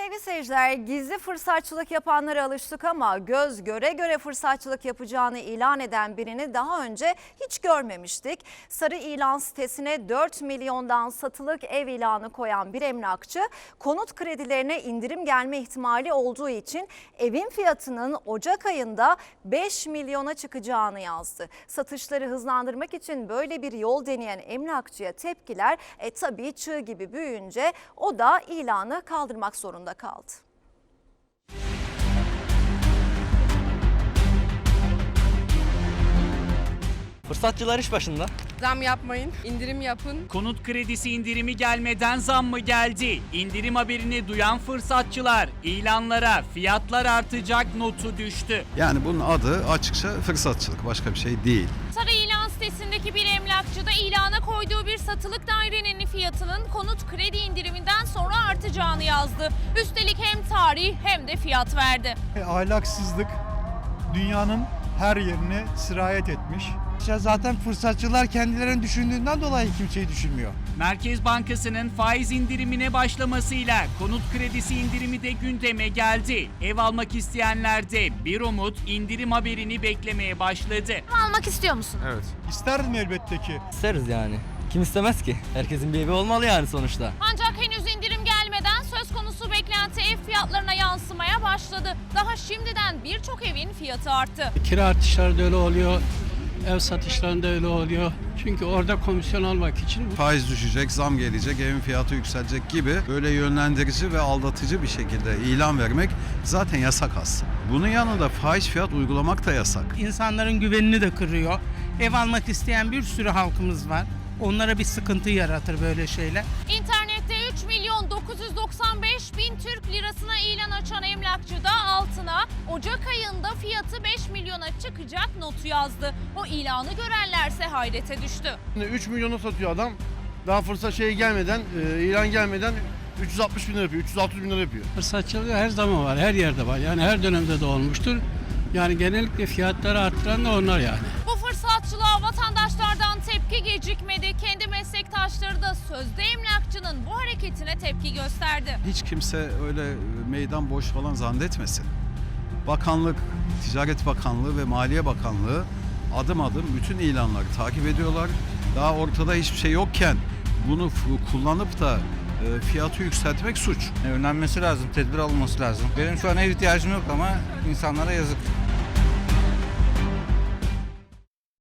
Sevgili seyirciler gizli fırsatçılık yapanlara alıştık ama göz göre göre fırsatçılık yapacağını ilan eden birini daha önce hiç görmemiştik. Sarı ilan sitesine 4 milyondan satılık ev ilanı koyan bir emlakçı konut kredilerine indirim gelme ihtimali olduğu için evin fiyatının Ocak ayında 5 milyona çıkacağını yazdı. Satışları hızlandırmak için böyle bir yol deneyen emlakçıya tepkiler e tabii çığ gibi büyüyünce o da ilanı kaldırmak zorunda kaldı. Fırsatçılar iş başında. Zam yapmayın, indirim yapın. Konut kredisi indirimi gelmeden zam mı geldi? İndirim haberini duyan fırsatçılar ilanlara fiyatlar artacak notu düştü. Yani bunun adı açıkça fırsatçılık başka bir şey değil. Sarı ilan sitesindeki bir emlakçıda ilana koyduğu bir satılık dairenin fiyatının konut kredi indiriminden sonra artacağını yazdı. Üstelik hem tarih hem de fiyat verdi. E, ahlaksızlık dünyanın her yerine sirayet etmiş. Ya zaten fırsatçılar kendilerini düşündüğünden dolayı kimseyi düşünmüyor. Merkez Bankası'nın faiz indirimine başlamasıyla konut kredisi indirimi de gündeme geldi. Ev almak isteyenler de bir umut indirim haberini beklemeye başladı. Almak istiyor musun? İsterdim elbette ki. İsteriz yani. Kim istemez ki? Herkesin bir evi olmalı yani sonuçta. Ancak henüz indirim gelmeden söz konusu beklenti ev fiyatlarına yansımaya başladı. Daha şimdiden birçok evin fiyatı arttı. Kira artışları da öyle oluyor. Ev satışlarında öyle oluyor. Çünkü orada komisyon almak için Faiz düşecek, zam gelecek, evin fiyatı yükselecek gibi böyle yönlendirici ve aldatıcı bir şekilde ilan vermek zaten yasak aslında. Bunun yanında faiz fiyat uygulamak da yasak. İnsanların güvenini de kırıyor. Ev almak isteyen bir sürü halkımız var. Onlara bir sıkıntı yaratır böyle şeyler. İnternette 3 milyon 995 bin Türk lirasına ilan açan emlakçı da altına Ocak ayında fiyatı 5 milyona çıkacak notu yazdı. O ilanı görenlerse hayrete düştü. 3 milyonu satıyor adam. Daha fırsat şey gelmeden, e, ilan gelmeden 360 bin lira yapıyor, 360 bin lira yapıyor. fırsatçılık her zaman var, her yerde var. Yani her dönemde de olmuştur. Yani genellikle fiyatları arttıran da onlar yani. Bu fırsatçılığa vatandaşlardan tepki gecikmedi. Kendi meslektaşları da sözde emlakçının bu hareketine tepki gösterdi. Hiç kimse öyle meydan boş falan zannetmesin. Bakanlık, Ticaret Bakanlığı ve Maliye Bakanlığı adım adım bütün ilanları takip ediyorlar. Daha ortada hiçbir şey yokken bunu kullanıp da e, fiyatı yükseltmek suç. Önlenmesi lazım, tedbir alınması lazım. Benim şu an ev ihtiyacım yok ama insanlara yazık.